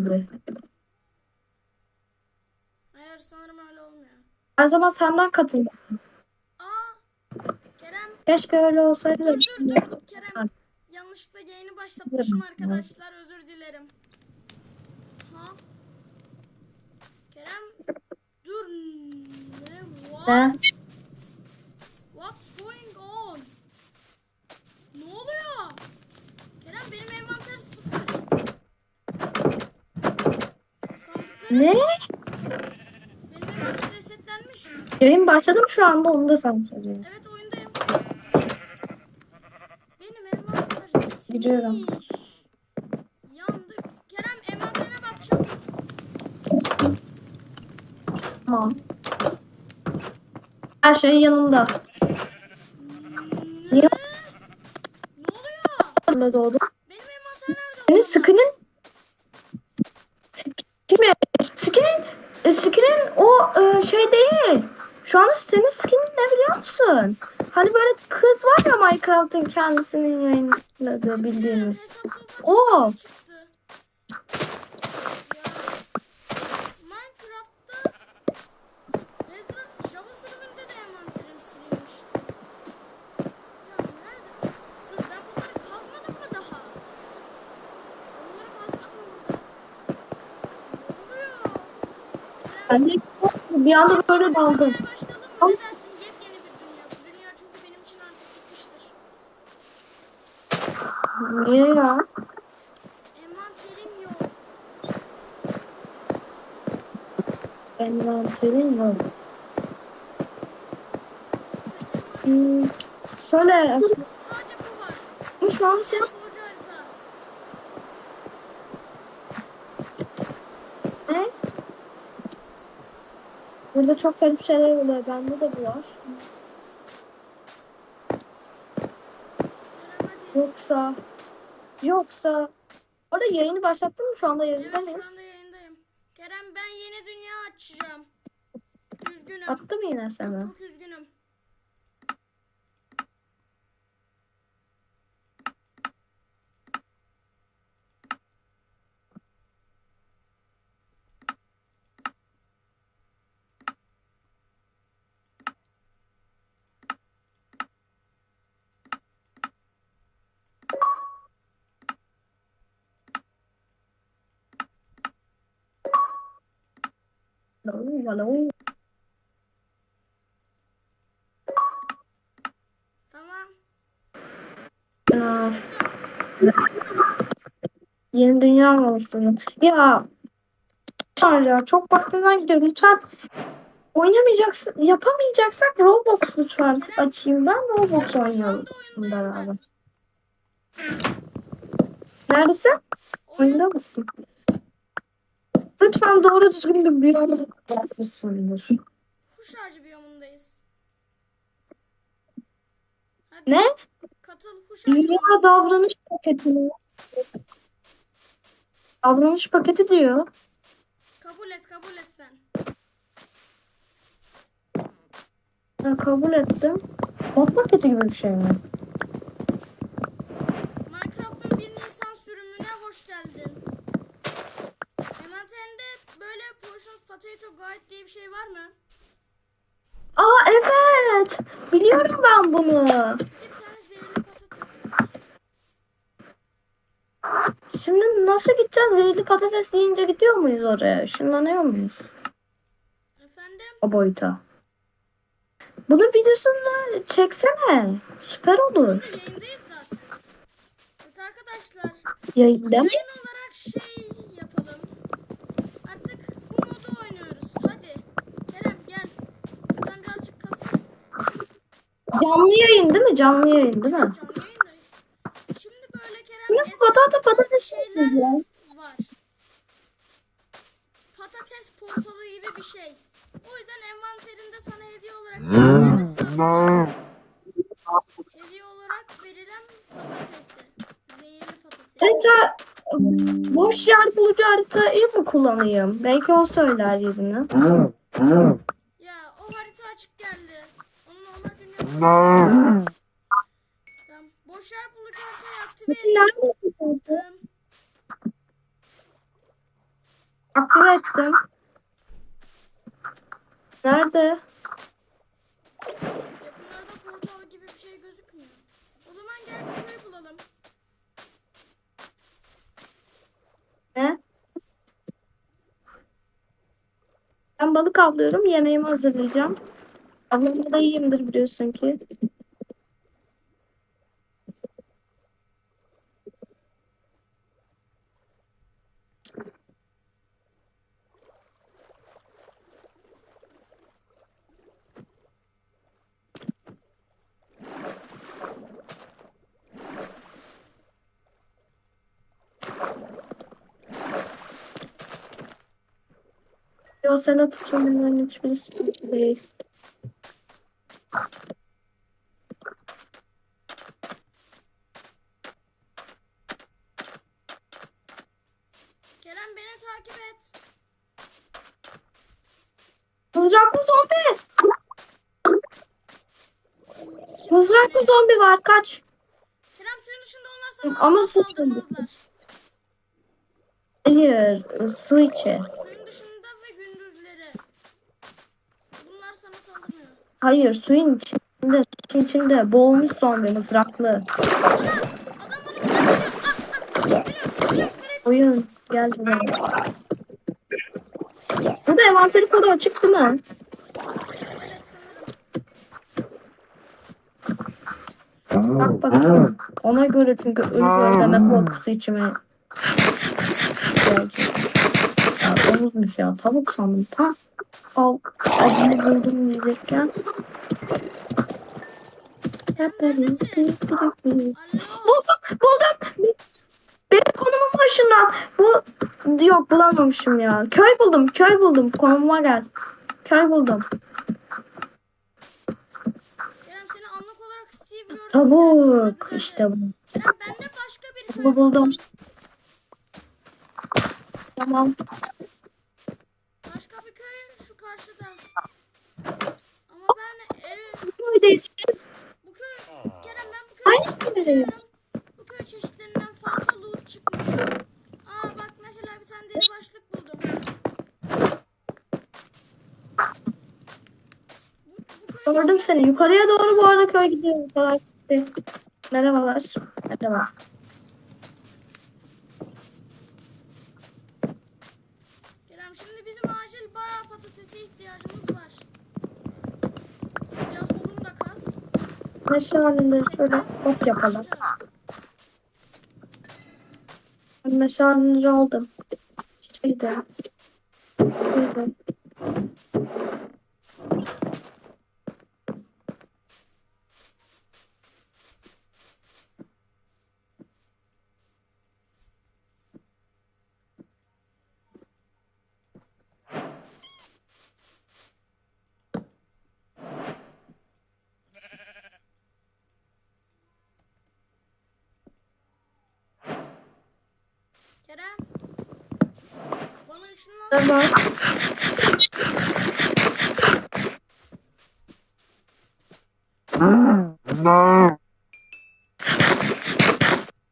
gibi. Hayır sanırım öyle olmuyor. Her zaman senden katıldım. Aa Kerem Keşke öyle olsaydı dur dur dur Kerem yanlışlıkla yayını başlatmışım arkadaşlar özür dilerim. Ha? Kerem dur ne what? Ne? What's going on? Ne oluyor? Kerem benim envanter sıfır. Sandıklarım Ne? benim envanter resetlenmiş. Yayın başladı mı şu anda onu da sen söylüyorsun. Evet oyundayım. Benim envanter gitmiş. Biliyorum. Yandık. Kerem envanterine bakacağım. Tamam. Her şey yanımda. Niye Ne oluyor? öyle doğdu? Benim envanter nerede? Senin oldu? skinin Skin skinin e, skinin o e, şey değil. Şu anda senin skinin musun? Hani böyle kız var ya Minecraft'ın kendisinin yayınladığı bildiğimiz. O. bir Minecraft'ta Minecraft Java sürümünde Niye ya? Envanterim yok. Envanterin yok. Hmm, şöyle Sadece bu var. bu şu an sen ne? Burada çok garip şeyler oluyor. Bende de bu var. Yoksa yoksa orada yayını başlattın mı? Şu anda Evet yayında şu mıyız? anda yayındayım. Kerem ben yeni dünya açacağım. Üzgünüm. Attı mı yine sana? Çok üzgünüm. Hello. Tamam. Aa, Yeni dünya oluşturdun? Ya ya çok vaktimden gidiyor. Lütfen oynamayacaksın, yapamayacaksak Roblox lütfen açayım. Ben Roblox oynayalım beraber. Neredesin? Oyun Oyunda mısın? Lütfen doğru düzgün bir biyolog yapmışsındır. kuş ağacı biyomundayız. Hadi Ne? katıl kuş ağacı Dünya davranış paketi? Davranış paketi diyor. Kabul et kabul et sen. Ben kabul ettim. Mod paketi gibi bir şey mi? Minecraft'ın 1 Nisan sürümüne hoş geldin. Envanterinde böyle Portions Potato Guide diye bir şey var mı? Aa evet. Biliyorum ben bunu. Şimdi nasıl gideceğiz? Zehirli patates yiyince gidiyor muyuz oraya? Işınlanıyor muyuz? Efendim? O boyuta. Bunun videosunu çeksene. Süper olur. Yayındayız zaten. Evet arkadaşlar. Yayında mı? Yayın olarak şey yapalım. Artık bu modu oynuyoruz. Hadi. Kerem gel. Şuradan birazcık kasın. Canlı yayın değil mi? Canlı yayın değil mi? Canlı yayındayız. Şimdi böyle Kerem Ne eski patata patates şeyler yiyeceğiz. var. Patates portalı gibi bir şey. O yüzden envanterinde sana hediye olarak verilen hesap- hediye olarak verilen patatesi. Zehirli patates. Harita boş yer bulucu haritayı mı kullanayım? Belki o söyler yerini. Tamam. Boş yer haritayı aktive? Ee, Aktive ettim. Nerede? Yakınlarda portal gibi bir şey gözükmüyor. O zaman gel köy bulalım. Ne? Ben balık avlıyorum. Yemeğimi hazırlayacağım. Avlamada da iyiyimdir biliyorsun ki. Yosela tutumlarının hiçbiri sıkıntı değil. Kerem beni takip et. Mızraklı zombi! Mızraklı zombi var kaç. Kerem suyun dışında olursa Ama asla su saldırmazlar. Hayır su içi. Suyun dışında ve gündüzleri. Bunlar sana saldırmıyor. Hayır suyun içinde. Suyun içinde boğulmuş zombi mızraklı. Şey. Ah, ah. Oyun gel buraya. Burada envanteri kodu açık değil mi? Bak bakalım. Ona göre çünkü ölü deme korkusu içime gelecek. Ya domuzmuş ya. Tavuk sandım. Tam al acını buldum diyecekken. Buldum, buldum. Benim konumum başından. Bu yok bulamamışım ya. Köy buldum, köy buldum. Konumuma gel. Köy buldum. Kerem seni anlık olarak Steve gördüm. Tavuk işte bu. Kerem bende başka bir köy. Bu buldum. Tamam. Başka bir köy şu karşıda. Ama ben ev Köydeyiz. bu köy Kerem ben bu köy Aynı köydeyiz. bu köy çeşitlerinden fazla loot çıkmıyor. Aa bak mesela bir tane deri başlık buldum. Bu, bu köy Gördüm seni. Yukarıya doğru bu arada köy gidiyor. Gitti. Merhabalar. Merhaba. Kerem şimdi bizim acil bayağı patatese ihtiyacımız var. Biraz odun da kas. Meşaleleri şöyle hop yapalım. Ben meşaleleri aldım. Şeyde. Şeyde. Kerem. Merhaba.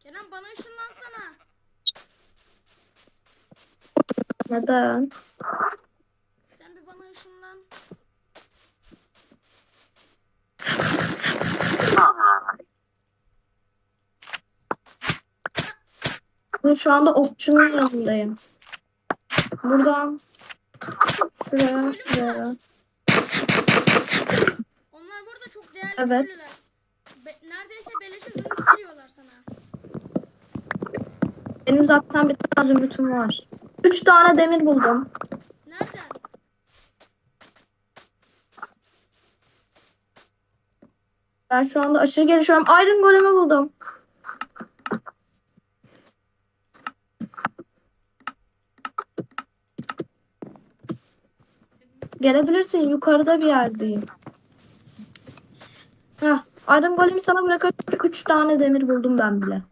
Kerem bana ışınlansana. Neden? Sen bir bana ışınlan. Ben şu anda okçunun yanındayım. Buradan şuraya şuraya. Onlar burada çok değerli Evet. köylüler. Be- neredeyse beleşe zümrüt veriyorlar sana. Benim zaten bir tane zümrütüm var. Üç tane demir buldum. Nereden? Ben şu anda aşırı gelişiyorum. Iron Golem'i buldum. Gelebilirsin. Yukarıda bir yerdeyim. Heh, Iron Golem'i sana bırakıp 3 tane demir buldum ben bile.